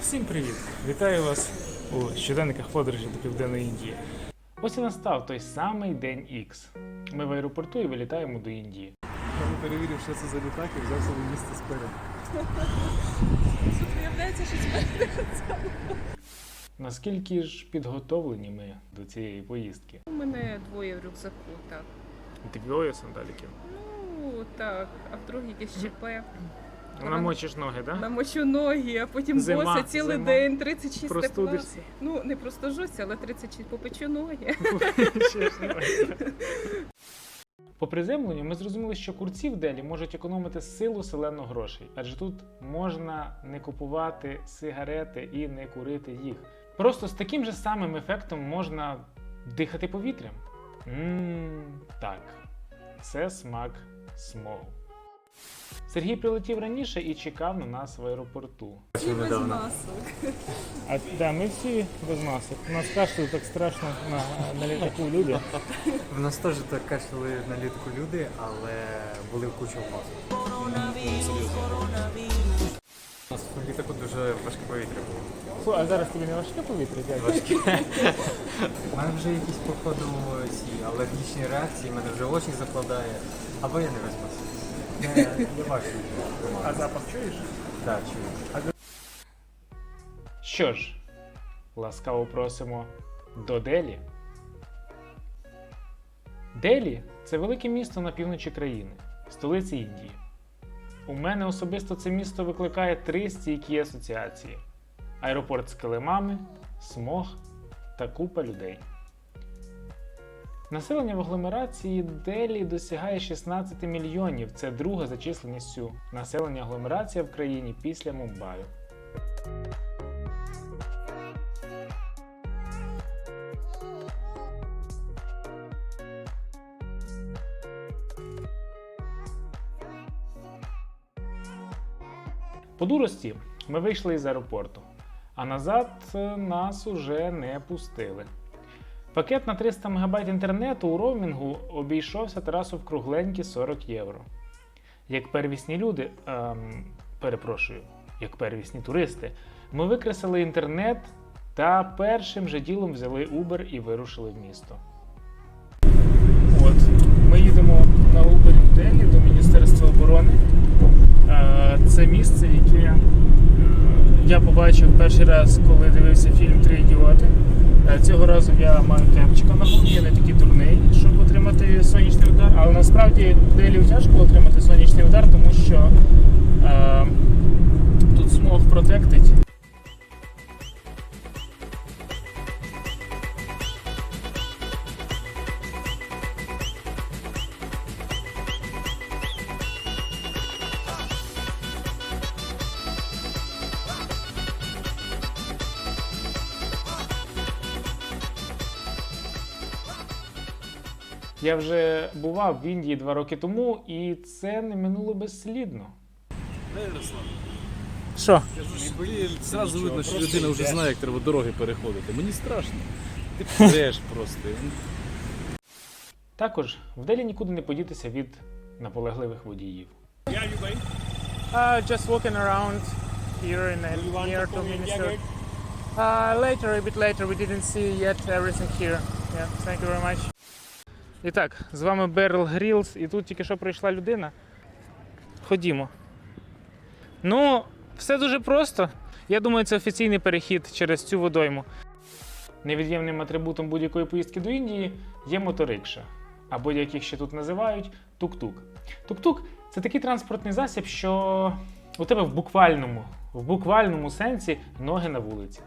Всім привіт! Вітаю вас у щоденниках подорожі до Південної Індії. Ось і настав той самий день Х. Ми в аеропорту і вилітаємо до Індії. Я не перевірив, що це за літак і взяв собі місце спереду. Тут виявляється, що спереду Наскільки ж підготовлені ми до цієї поїздки? у мене двоє в рюкзаку, так. Двоє сандаліків. Ну так, а вдруг якесь ЧП. Намочиш ноги, так? Намочу ноги, а потім Зима, боса цілий зима. день, 36 тепла. Простудишся. Ну, не простужуся, але 36 попечу ноги. По приземленню ми зрозуміли, що курці в Делі можуть економити силу селено грошей, адже тут можна не купувати сигарети і не курити їх. Просто з таким же самим ефектом можна дихати повітрям. Ммм, так, це смак смогу. Сергій прилетів раніше і чекав на нас в аеропорту. Всі без масок. А да, ми всі без масок. У нас кашляють так страшно на, на літаку люди. В нас теж так кашляли на літку люди, але були в кучу масок. У нас в літаку дуже важке повітря було. Фу, а зараз тобі не важке повітря? дядь? У мене вже якісь походу ці алергічні реакції, мене вже очі закладає. Або я не весь я бачу. А запах чуєш? Так, чую. Що ж, ласкаво просимо до Делі. Делі це велике місто на півночі країни, столиці Індії. У мене особисто це місто викликає три стійкі асоціації: аеропорт з килимами, смог та купа людей. Населення в агломерації Делі досягає 16 мільйонів. Це друга за численністю населення агломерація в країні після Мумбаю. По дурості ми вийшли із аеропорту, а назад е, нас уже не пустили. Пакет на 300 МБ інтернету у роумінгу обійшовся Тарасу в кругленькі 40 євро. Як первісні люди, ем, перепрошую, як первісні туристи, ми викреслили інтернет та першим же ділом взяли Uber і вирушили в місто. От, ми їдемо на Uber в Делі до Міністерства оборони. Е, Це місце, яке я побачив перший раз, коли дивився фільм Три ідіоти. Е, Цього разу я маю кепчика на голові, я не такий дурний, щоб отримати сонячний удар. Але насправді Делі тяжко отримати сонячний удар, тому що е, тут смог протектить. Я вже бував в Індії два роки тому, і це не минуло безслідно. Що? Блін, зразу видно, що людина вже знає, як треба дороги переходити. Мені страшно. Ти преш просто. Також в Делі нікуди не подітися від наполегливих водіїв. Uh, just walking around here in near to Minister. Uh, later, a bit later, we didn't see yet everything here. Yeah, thank you very much. І так, з вами Beryl Grills, і тут тільки що прийшла людина. Ходімо. Ну, все дуже просто. Я думаю, це офіційний перехід через цю водойму. Невід'ємним атрибутом будь-якої поїздки до Індії є моторикша, або як їх ще тут називають, тук-тук. Тук-тук це такий транспортний засіб, що у тебе в буквальному, в буквальному сенсі ноги на вулиці.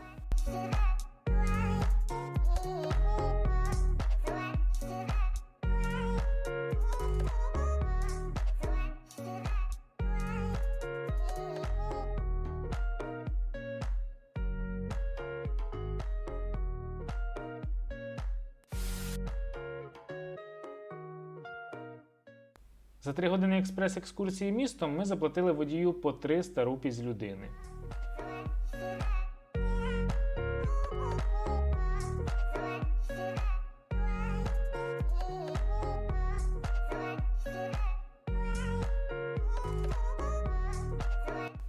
За три години експрес-екскурсії містом ми заплатили водію по 300 рупій з людини.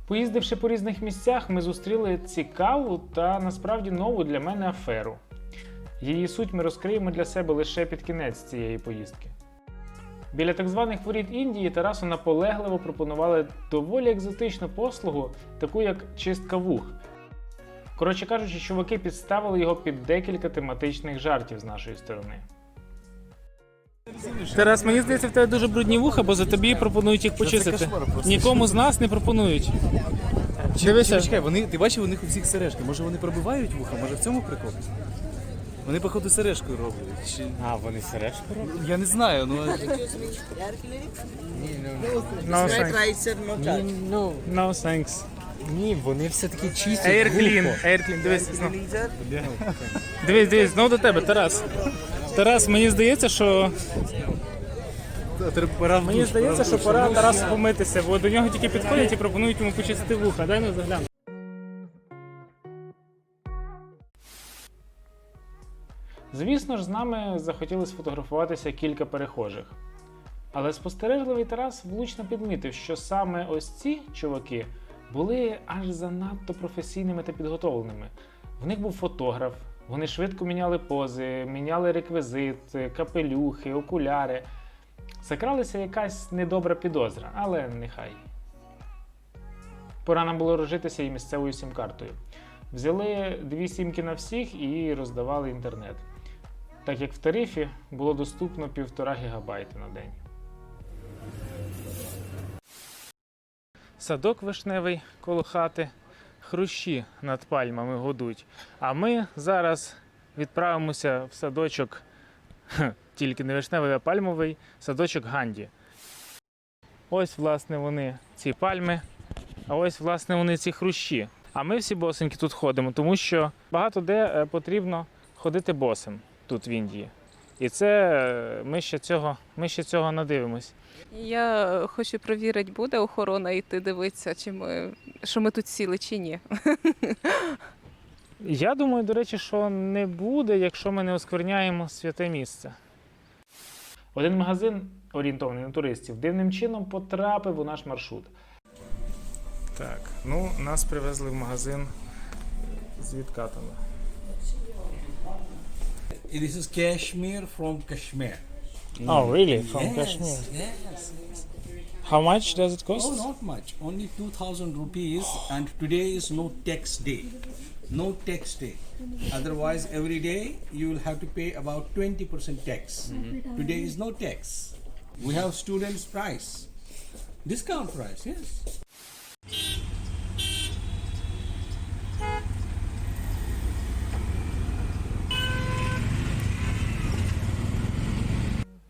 Поїздивши по різних місцях, ми зустріли цікаву та насправді нову для мене аферу. Її суть ми розкриємо для себе лише під кінець цієї поїздки. Біля так званих воріт Індії Тарасу наполегливо пропонували доволі екзотичну послугу, таку як чистка вух. Коротше кажучи, чуваки підставили його під декілька тематичних жартів з нашої сторони. Тарас, мені здається, в тебе дуже брудні вуха, бо за тобі пропонують їх почистити. Нікому з нас не пропонують. Дивися. Чекай, вони, ти бачив, у них у всіх сережки. Може вони пробивають вуха, може в цьому прикол? Вони, походу, сережкою роблять. Чи... А, вони сережку роблять? Я не знаю, ну. No thanks. right, sir, no charge. Ні, ну, No thanks. ні, вони все-таки чистять Air вухо. clean, air clean, дивись, знов. Дивись, дивись, знов до тебе, Тарас. Тарас, мені здається, що мені здається, що пора Тарасу помитися, бо до нього тільки підходять і пропонують йому почистити вуха. Дай ну загляну. Звісно ж, з нами захотіли сфотографуватися кілька перехожих. Але спостережливий Тарас влучно підмітив, що саме ось ці чуваки були аж занадто професійними та підготовленими. В них був фотограф, вони швидко міняли пози, міняли реквізит, капелюхи, окуляри. Закралася якась недобра підозра, але нехай. Пора нам було розжитися і місцевою сім-картою. Взяли дві сімки на всіх і роздавали інтернет. Так як в тарифі було доступно 1,5 гігабайти на день. Садок вишневий коло хати, хрущі над пальмами годуть. А ми зараз відправимося в садочок, тільки не вишневий, а пальмовий, садочок Ганді. Ось, власне, вони ці пальми, а ось, власне, вони ці хрущі. А ми всі босеньки тут ходимо, тому що багато де е, потрібно ходити босим тут в Індії. І це е, ми ще цього, ми ще цього надивимось. Я хочу перевірити, буде охорона йти дивитися, чи ми що ми тут сіли, чи ні. Я думаю, до речі, що не буде, якщо ми не оскверняємо святе місце. Один магазин, орієнтований на туристів, дивним чином потрапив у наш маршрут. Так, ну нас привезли в магазин з відкатами. This is cashmere from Kashmir. Oh, really? From yes, Kashmir? Yes, yes. How much does it cost? Oh, not much. Only 2,000 rupees, and today is no tax day. No tax day. Otherwise, every day you will have to pay about 20% tax. Mm-hmm. Today is no tax. We have students' price. Discount price, yes.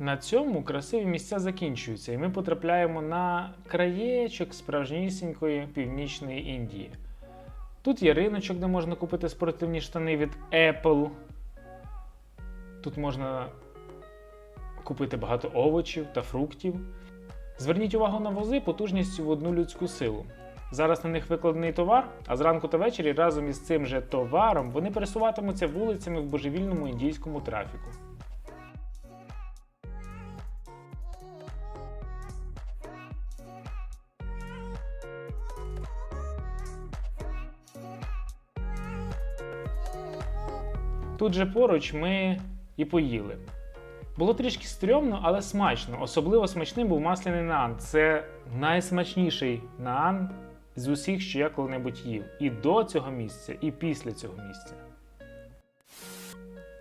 На цьому красиві місця закінчуються, і ми потрапляємо на краєчок справжнісінької північної Індії. Тут є риночок, де можна купити спортивні штани від Apple. Тут можна купити багато овочів та фруктів. Зверніть увагу на вози потужністю в одну людську силу. Зараз на них викладений товар, а зранку та ввечері разом із цим же товаром вони пересуватимуться вулицями в божевільному індійському трафіку. Тут же поруч ми і поїли. Було трішки стрьомно, але смачно. Особливо смачним був масляний наан. Це найсмачніший наан з усіх, що я коли-небудь їв. І до цього місця, і після цього місця.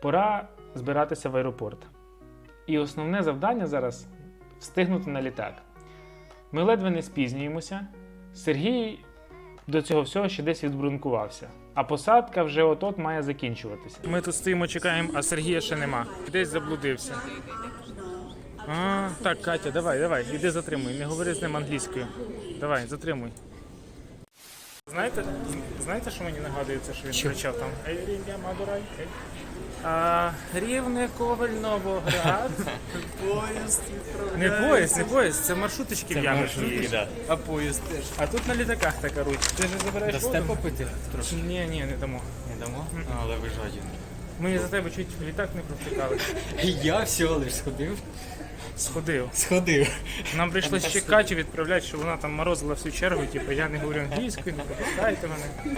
Пора збиратися в аеропорт. І основне завдання зараз встигнути на літак. Ми ледве не спізнюємося. Сергій до цього всього ще десь відбрункувався. А посадка вже от-от має закінчуватися. Ми тут стоїмо, чекаємо, а Сергія ще нема. Десь заблудився. А, так, Катя, давай, давай, іди затримуй. Не говори з ним англійською. Давай, затримуй. Знаєте, знаєте, що мені нагадує це, що він кричав там? «Ей, Рівня, Мадурай, ей». А, Рівне, Коваль, Новоград. Поїзд Не поїзд, не поїзд, це маршруточки в Ямерській. А поїзд теж. А тут на літаках така руть. Ти ж забираєш Дасте воду? попити трошки? Ні, ні, не дамо. Не дамо? Але ви жадібні. Ми за тебе чуть в літак не провтикали. Я всього лиш сходив. Сходив. Сходив. Нам прийшлось чекати і відправляти, щоб вона там морозила всю чергу, типу я не говорю англійською, не пропускайте мене,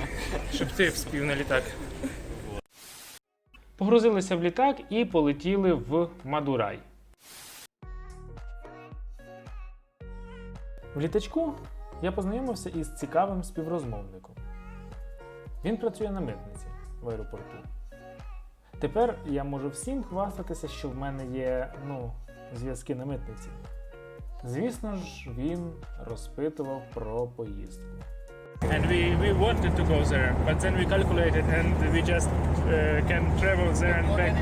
щоб ти вспів на літак. Погрузилися в літак і полетіли в Мадурай. В літачку я познайомився із цікавим співрозмовником. Він працює на митниці в аеропорту. Тепер я можу всім хвастатися, що в мене є ну, зв'язки на митниці. Звісно ж, він розпитував про поїздку. And we, we wanted to go there, but then we calculated and we just uh, can travel there and back.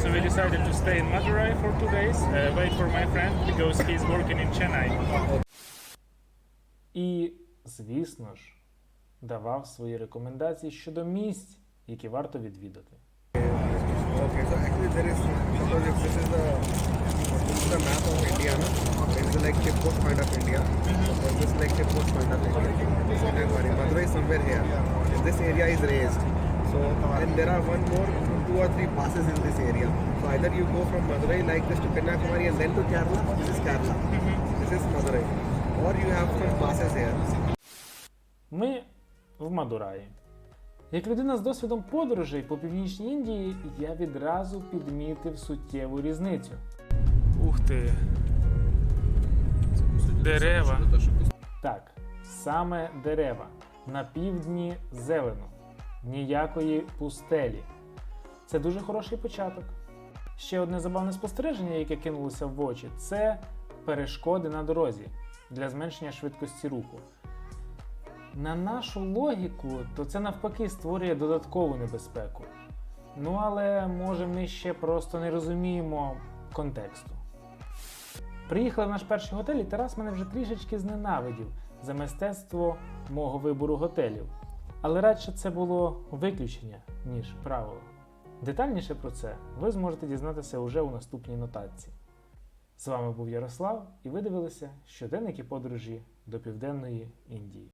So we decided to stay in Madurai for two days, uh, wait for my friend because he's working in Chennai. І, звісно ж, давав свої рекомендації щодо місць, які варто відвідати. Okay, so actually there is is the the map of India, no? Is like Chippost point of India. So this is like Chippost point of India. Kanyakumari. Madurai is somewhere here. And this area is raised. So and there are one more two or three passes in this area. So either you go from Madurai like this to Kanyakumari and then to Kerala. This is Kerala. This is Madurai. Or you have some passes here. Ми в Мадураї. Як людина з досвідом подорожей по північній Індії, я відразу підмітив суттєву різницю. Ух ти. Дерева. Так, саме дерева. На півдні зелено, ніякої пустелі. Це дуже хороший початок. Ще одне забавне спостереження, яке кинулося в очі, це перешкоди на дорозі для зменшення швидкості руху. На нашу логіку, то це навпаки створює додаткову небезпеку. Ну але може ми ще просто не розуміємо контексту. Приїхали в наш перший готель, і Тарас мене вже трішечки зненавидів за мистецтво мого вибору готелів. Але радше це було виключення, ніж правило. Детальніше про це ви зможете дізнатися уже у наступній нотації. З вами був Ярослав, і ви дивилися щоденники подорожі до Південної Індії.